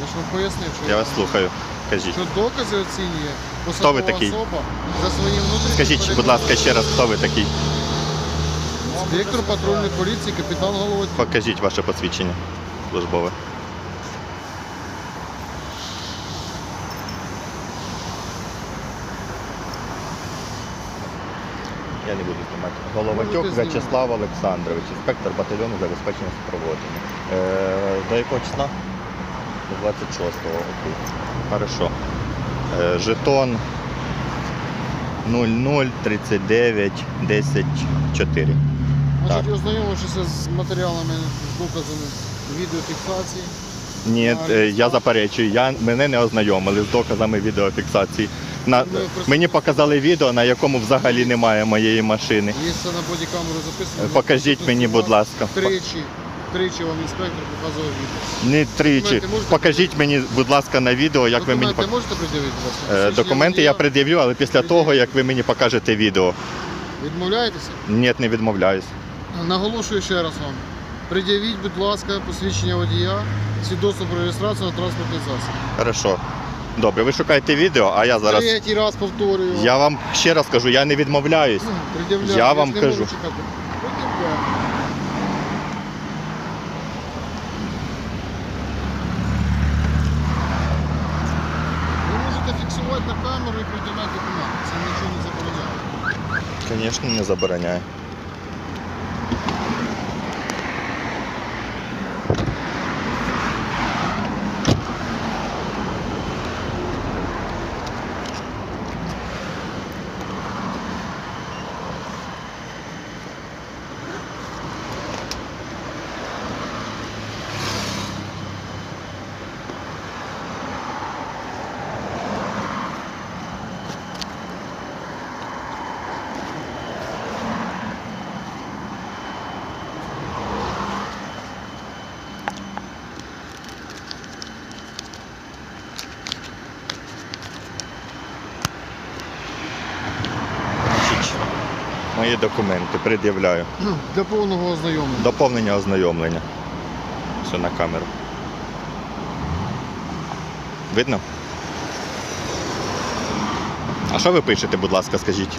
Я ж вам пояснив, що, Я вас слухаю. Кажіть. що докази оцінює посадова ви такий? особа за своїм внутрішнім Скажіть, будь ласка, ще раз, хто ви такий? Інспектор патрульної поліції, капітан Головоть. Покажіть ваше посвідчення службове. Я не буду знімати. Головатюк знімати. В'ячеслав Олександрович, інспектор батальйону забезпечення супроводження. Е, до якого числа? До 26-го. Окей. Хорошо. Е, жетон 00 39 10 4. Значить, ознайомившися з матеріалами, з доказами відеофіксації. Ні, е, я заперечую. Я мене не ознайомили з доказами відеофіксації. На Ну, мені показали відео, на якому взагалі немає моєї машини. Є це на бодікамеру записано. Покажіть мені, будь ласка. Тричі, тричі вам інспектор показував відео. Не тричі. Документи можете Покажіть мені, будь ласка, на відео, як ви мені Документи пок- можете пред'явити, будь ласка? Е, Посвідчення документи я водія? пред'явлю, але після того, як ви мені покажете відео. Відмовляєтеся? Ні, не відмовляюсь. Наголошую ще раз вам. Пред'явіть, будь ласка, посвідчення водія, свідоцтво про реєстрацію на транспортний засіб. Хорошо. Добре, ви шукаєте відео, а я зараз. Третій раз повторюю. Я вам ще раз кажу, я не відмовляюсь. Ну, пред'являю. Я ж вам кажу. чекати. Пред'являю. Ви можете фіксувати на камеру і пред'являти документи. Це нічого не забороняє. Звісно, не забороняю. Значить, мої документи пред'являю. Для повного ознайомлення. Доповнення ознайомлення. Все на камеру. Видно? А що ви пишете, будь ласка, скажіть?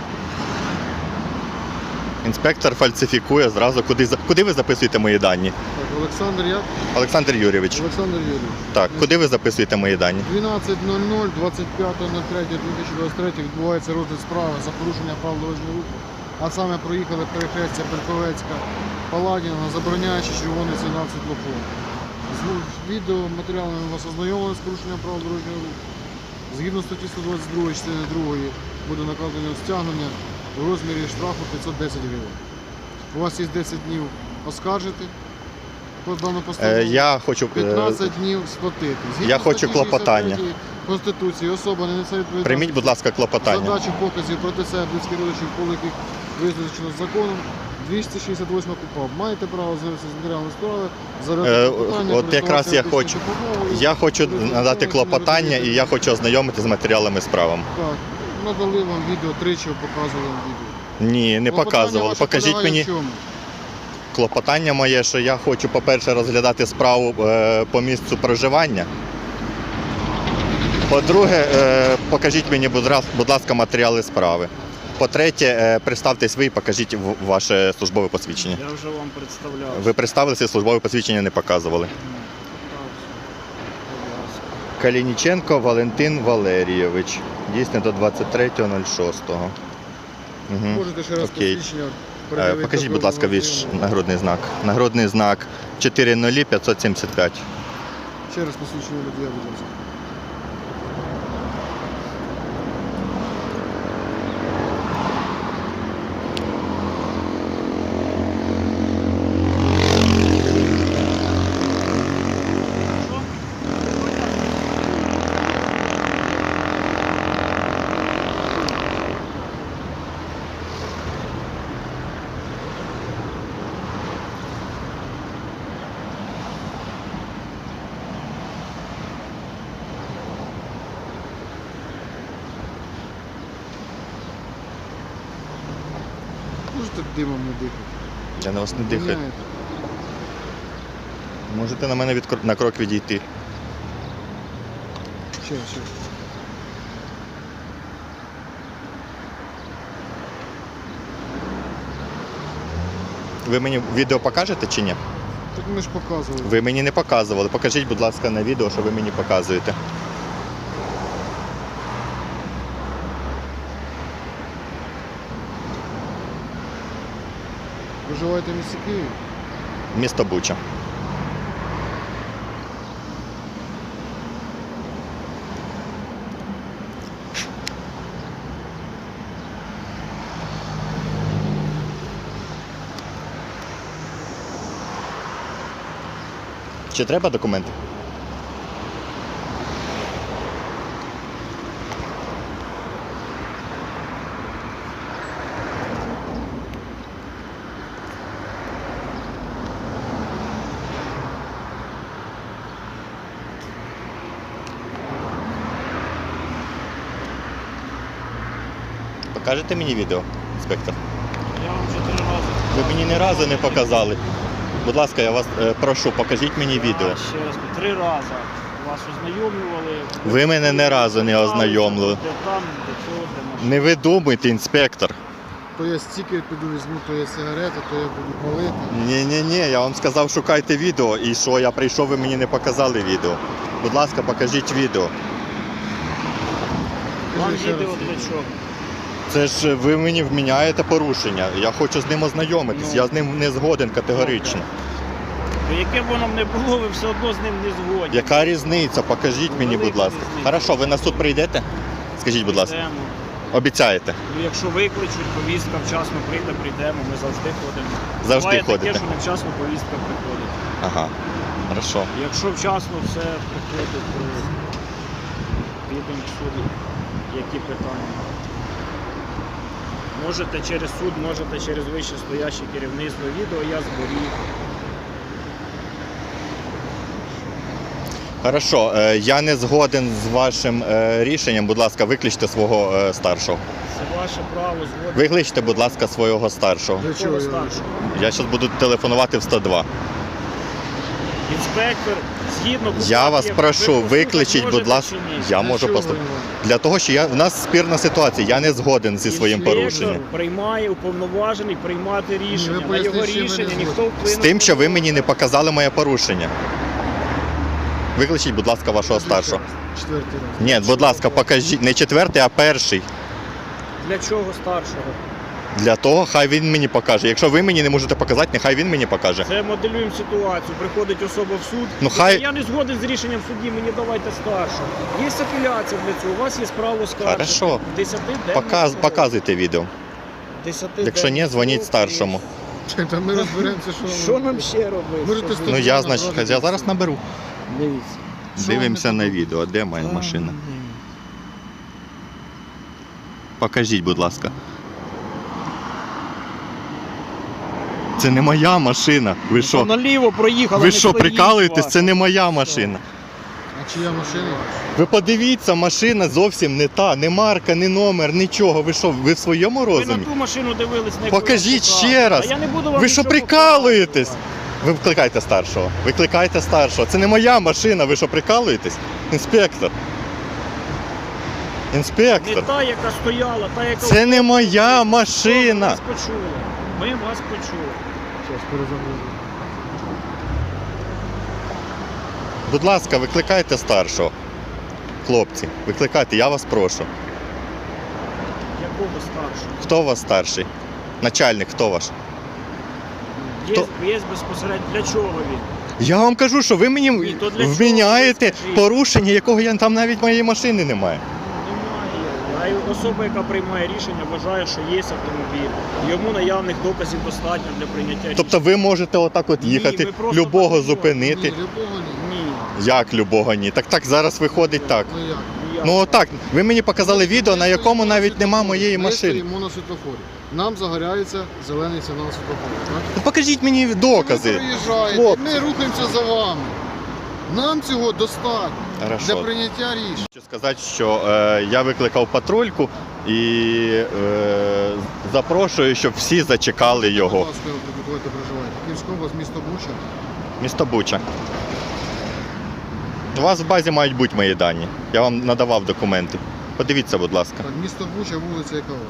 Інспектор фальсифікує зразу. Куди, за- куди ви записуєте мої дані? Так, Олександр як? Олександр Юрійович. Олександр Юрійович. Так, куди ви записуєте мої дані? 12.00, 25.03.2023 відбувається розгляд справи за порушення прав дорожнього руху. А саме проїхали перехрестя Берковецька Паладіна, забороняючи червоний сигнал світлофору. З відео матеріалами вас ознайомили з порушенням права дорожнього руху. Згідно статті 122 частини 2 буде накладено стягнення у розмірі штрафу 510 гривень. У вас є 10 днів оскаржити дану постанову. Е, я хочу. е, 15 днів сплатити. Згідно Я хочу клопотання. Конституції особа не несе відповідальності Прийміть, будь ласка, клопотання. задачу показів проти себе близьких родичів, коло яких визначено законом. 268 КУПАП. Маєте право звернутися з матеріалами справи, Е, клопотання, от якраз я хочу- Я хочу надати клопотання і я хочу ознайомити з матеріалами справам. Так, надали вам відео, тричі показували вам відео. Ні, не показували. Покажіть мені? Клопотання моє, що я хочу, по-перше, розглядати справу е, по місцю проживання. По-друге, е, покажіть мені, будь ласка, матеріали справи. По-третє, е, представтесь ви і покажіть ваше службове посвідчення. Я вже вам представляв. Ви представилися, службове посвідчення не показували. Калініченко Валентин Валерійович. Дійсно до 23.06. Угу. Можете ще раз Окей. посвідчення Покажіть, будь ласка, ваш нагородний знак. Нагородний знак 40575. Ще раз посвідчення водія, будь ласка. Можете димом не дихати? Я на вас не дихаю. Можете на мене від, на крок відійти. Ще, ще. Ви мені відео покажете чи ні? Так ми ж показували. Ви мені не показували. Покажіть, будь ласка, на відео, що ви мені показуєте. Проживаєте в місті Києві? Місто Буча. Чи треба документи? Покажете мені відео, інспектор? Я вам чотири рази. Ви мені ні разу не показали. Будь ласка, я вас е, прошу, покажіть мені відео. Я ще раз три рази вас ознайомлювали. Ви мене ні разу не ознайомили. Де там, де цього, де машина. Не ви думайте, інспектор. То я стікер піду візьму, то я сигарети, то я буду палити. Ні, ні, ні, я вам сказав, шукайте відео. І що я прийшов, ви мені не показали відео. Будь ласка, покажіть відео. Вам Кажи ще відео раз. для чого? Це ж ви мені вміняєте порушення. Я хочу з ним ознайомитись. Ну. Я з ним не згоден категорично. Бо Яке б воно не було, ви все одно з ним не згодні. Яка різниця? Покажіть мені, будь ласка. різниця. Хорошо, ви на суд прийдете? Скажіть, будь ласка, Йдемо. обіцяєте? Ну, якщо викличуть, повістка вчасно прийде, прийдемо, ми завжди ходимо. Завжди Буває ходите. таке, що невчасно повістка приходить. Ага. Хорошо. Якщо вчасно все приходить, то підемо в суд. Які питання? Можете через суд, можете через вище стояще керівництво. Відео я зберіг. Хорошо, е, я не згоден з вашим е, рішенням. Будь ласка, викличте свого е, старшого. Це ваше право згодом. Викличте, будь ласка, свого старшого. Для чого я? старшого? Я зараз буду телефонувати в 102. Інспектор, згідно Я вас прошу, ви викличіть, будь ласка. Я можу чого поступ... ви? Для того, що я... в нас спірна ситуація, я не згоден зі своїм Інспектор порушенням. приймає уповноважений приймати рішення. ви На поясніть, його не рішення згодні. ніхто вплинути З тим, що ви мені не показали моє порушення. Викличіть, будь ласка, вашого старшого. Четвертий раз. Ні, будь ласка, покажіть. Не четвертий, а перший. Для чого старшого? Для того, хай він мені покаже. Якщо ви мені не можете показати, нехай він мені покаже. Це моделюємо ситуацію. Приходить особа в суд. Ну, хай- Я не згоден з рішенням судді, мені давайте старшого. Є апеляція для цього, у вас є право скаржити. Хорошо. Показ... Показуйте відео. Якщо ні, дзвоніть старшому. Та ми розберемося, що Що нам. ще робити? Можете Щоб- Ну я, значить, я зараз наберу. Дивіться. Дивимося на відео. Де моя машина? Покажіть, будь ласка. Це не моя машина. Ви То що? наліво проїхала. Ви не що, прикалуєтесь? Це не моя машина. А чия машина? Ви подивіться, машина зовсім не та, не марка, не номер, нічого. Ви що, ви в своєму Ви на розумі? ту машину дивились, на яку Покажіть ще раз. А я не буду вам Ви що нічого прикалуєтесь? показувати. Ви викликайте старшого. Викликайте старшого. Це не моя машина, ви що прикалуєтесь? Інспектор. Не Інспектор. та, яка стояла, та, яка... Це не моя машина. вас почули. Ми вас почули. Зараз перезагрузимо. Будь ласка, викликайте старшого. Хлопці, викликайте, я вас прошу. Якого старшого? Хто у вас старший? Начальник, хто ваш? Є, безпосередньо. Для чого він? Я вам кажу, що ви мені Ні, то для чого? вміняєте Скажіть. порушення, якого я там навіть моєї машини немає. А особа, яка приймає рішення, вважає, що є автомобіль. Йому наявних доказів достатньо для прийняття Тобто ви можете отак от їхати, ми просто любого так зупинити. Ні, любого ні. Ні. Як любого ні? Так так зараз виходить так. Ну як? Ну отак, ви мені показали відео, на якому навіть нема моєї Ми машини. стоїмо на світлофорі. Нам загоряється зелений сигнал світлофору. Так? Ну, Покажіть мені Ви докази. проїжджаєте, Хлопці. ми рухаємося за вами. Нам цього достатньо для прийняття рішень. Хочу сказати, що е, я викликав патрульку і е, запрошую, щоб всі зачекали Будь його. ласка, проживаєте. Київська область, місто Буча. Місто Буча. У вас в базі мають бути мої дані. Я вам надавав документи. Подивіться, будь ласка. Так, місто Буча, вулиця яка у вас?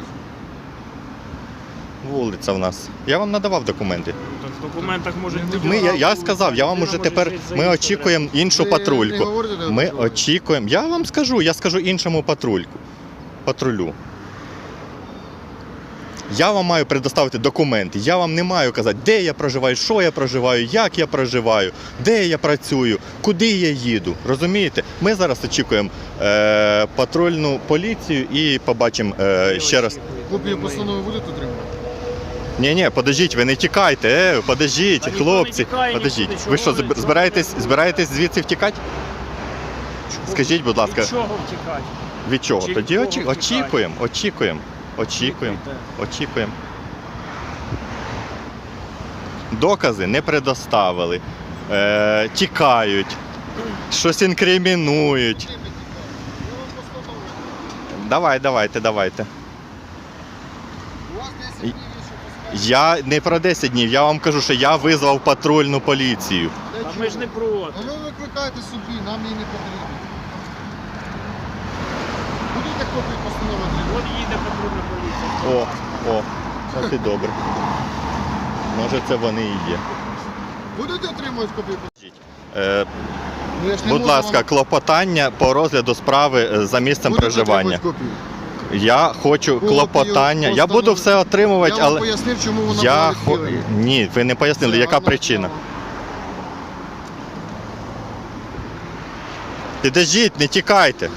Вулиця в нас. Я вам надавав документи. Документах може бути. Ми, я, я сказав, я вам уже тепер. Ми очікуємо іншу Ви патрульку. говорите, Ми очікуємо. Я вам скажу, я скажу іншому патрульку. Патрулю. Я вам маю предоставити документи. Я вам не маю казати, де я проживаю, що я проживаю, як я проживаю, де я працюю, куди я їду. Розумієте? Ми зараз очікуємо е, патрульну поліцію і побачимо е, ще раз. Копію постанови будете отримувати? Ні, ні, подождіть, ви не тікайте, е, подождіть, Та ніхто хлопці, тікає подождіть. нікуди, Ви що, збираєтесь, збираєтесь звідси втікати? Скажіть, будь ласка, Від чого втікати? від чого? Чи від Тоді кого очі- втікати? очікуємо, очікуємо, очікуємо, очікуємо. Докази не предоставили, е, тікають, щось інкримінують. Давай, давайте, давайте. У вас 10 днів є, щоб постановити. Я не про 10 днів, я вам кажу, що я визвав патрульну поліцію. Та ми ж не проти. А ви викликайте собі, нам її не потрібно. Будете копію постанови отримувати? От їде патрульна поліція. О, о, так і добре. Може, це вони і є. Будете отримувати копію постанови? Е, Ну, я ж не будь можу ласка, вам- клопотання по розгляду справи е, за місцем Будете проживання. отримувати копію? Я хочу Копію клопотання. Я буду все отримувати, Я вам але пояснив, чому вона я була хо... відхилена. ні, ви не пояснили, Це яка причина. справа. Підождіть, не тікайте.